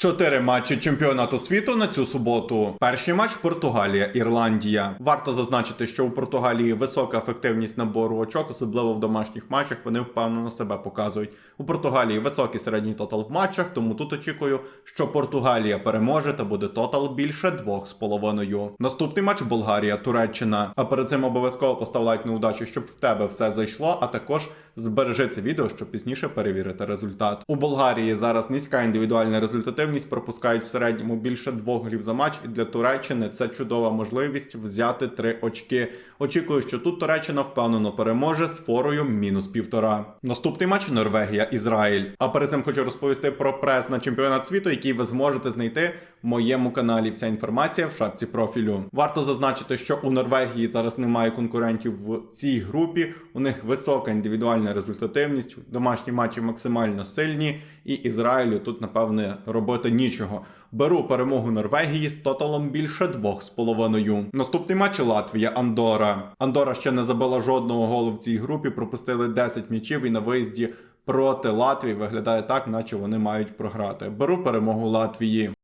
Чотири матчі чемпіонату світу на цю суботу. Перший матч Португалія, Ірландія. Варто зазначити, що у Португалії висока ефективність набору очок, особливо в домашніх матчах. Вони впевнено себе показують. У Португалії високий середній тотал в матчах, тому тут очікую, що Португалія переможе та буде тотал більше двох з половиною. Наступний матч Болгарія, Туреччина. А перед цим обов'язково постав лайк на удачу, щоб в тебе все зайшло. А також збережи це відео, щоб пізніше перевірити результат. У Болгарії зараз низька індивідуальна результативність, пропускають в середньому більше двох голів за матч. І для Туреччини це чудова можливість взяти три очки. Очікую, що тут Туреччина впевнено переможе з форою мінус півтора. Наступний матч Норвегія, Ізраїль. А перед цим хочу розповісти про прес на чемпіонат світу, який ви зможете знайти моєму каналі. Вся інформація в шапці профілю. Варто зазначити, що у Норвегії зараз немає конкурентів в цій групі. У них висока індивідуальна результативність. Домашні матчі максимально сильні, і Ізраїлю тут, напевне, робити нічого. Беру перемогу Норвегії з тоталом більше двох з половиною. Наступний матч Латвія Андора. Андора ще не забила жодного голу в цій групі. Пропустили 10 м'ячів і на виїзді проти Латвії виглядає так, наче вони мають програти. Беру перемогу Латвії.